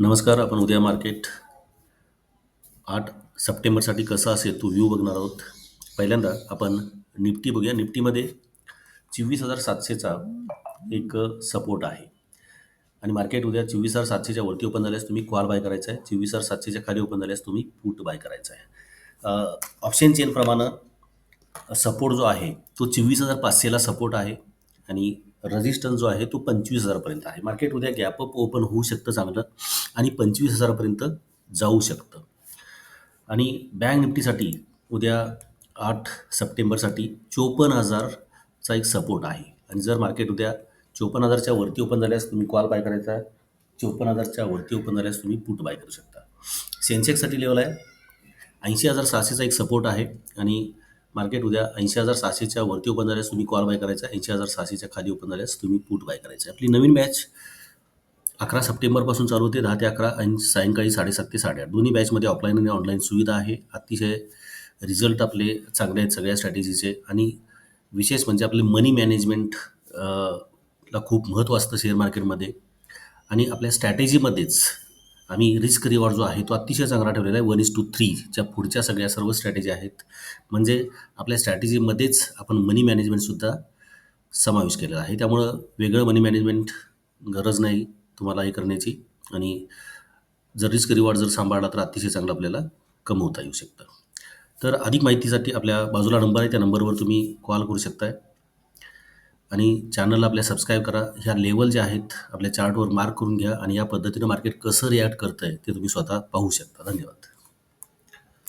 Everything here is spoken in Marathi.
नमस्कार आपण उद्या मार्केट आठ सप्टेंबरसाठी कसा असेल तो व्ह्यू बघणार आहोत? पहिल्यांदा आपण निफ्टी बघूया. निफ्टीमध्ये चोवीस हजार सातशेचा एक सपोर्ट आहे. आणि मार्केट उद्या चोवीस हजार सातशेच्या वरती ओपन झाल्यास तुम्ही कॉल बाय करायचा आहे. चोवीस हजार सातशेच्या खाली ओपन झाल्यास तुम्ही पुट बाय करायचा आहे. ऑप्शन चेनप्रमाणे सपोर्ट जो आहे तो चोवीस हजार पाचशेला सपोर्ट आहे. आणि रजिस्टन्स जो आहे तो पंचवीस हजारापर्यंत आहे. मार्केट उद्या गॅप अप ओपन होऊ शकतं चांगलं आणि पंचवीस हजारापर्यंत जाऊ शकतं. आणि बँक निफ्टीसाठी उद्या आठ सप्टेंबरसाठी चोपन्न हजारचा एक सपोर्ट आहे. आणि जर मार्केट उद्या चोपन्न हजारच्या वरती ओपन झाल्यास तुम्ही कॉल बाय करायचा आहे. चोपन्न हजारच्या वरती ओपन झाल्यास तुम्ही पुट बाय करू शकता. सेन्सेक्ससाठी लेवल आहे. ऐंशी हजार सहाशेचा एक सपोर्ट आहे. आणि मार्केट उद्या ऐंशी हजार सहाशेच्या वरती ओपन झाल्यास तुम्ही कॉल बाय करायचा ऐंशी हजार सहाशेच्या खाली ओपन झाल्यास तुम्ही पुट बाय करायचं. आपली नवीन बॅच अकरा सप्टेंबरपासून चालू होते दहा ते अकरा आणि सायंकाळी साडेसात ते साडेआठ. दोन्ही बॅचमध्ये ऑफलाईन आणि ऑनलाईन सुविधा आहे. अतिशय रिझल्ट आपले चांगले आहेत सगळ्या स्ट्रॅटेजीचे आणि विशेष म्हणजे आपले मनी मॅनेजमेंट ला खूप महत्त्व असतं शेअर मार्केटमध्ये आणि आपल्या स्ट्रॅटेजीमध्येच आम्ही रिस्क रिवॉर्ड जो आहे तो अतिशय चांगला ठेवलेला आहे. वन इज टू थ्रीच्या पुढच्या सगळ्या सर्व स्ट्रॅटेजी आहेत. म्हणजे आपल्या स्ट्रॅटेजीमध्येच आपण मनी मॅनेजमेंटसुद्धा समावेश केलेला आहे. त्यामुळं वेगळं मनी मॅनेजमेंट गरज नाही तुम्हाला हे करण्याची. आणि जर रिस्क रिवॉर्ड जर सांभाळला तर अतिशय चांगलं आपल्याला कमवता येऊ शकतं. तर अधिक माहितीसाठी आपल्या बाजूला नंबर आहे. त्या नंबरवर तुम्ही कॉल करू शकताय. आणि चॅनलला आपल्या सबस्क्राईब करा. ह्या लेवल ज्या आहेत आपल्या चार्टवर मार्क करून घ्या आणि या पद्धतीनं मार्केट कसं रिॲक्ट करतं आहे ते तुम्ही स्वतः पाहू शकता. धन्यवाद.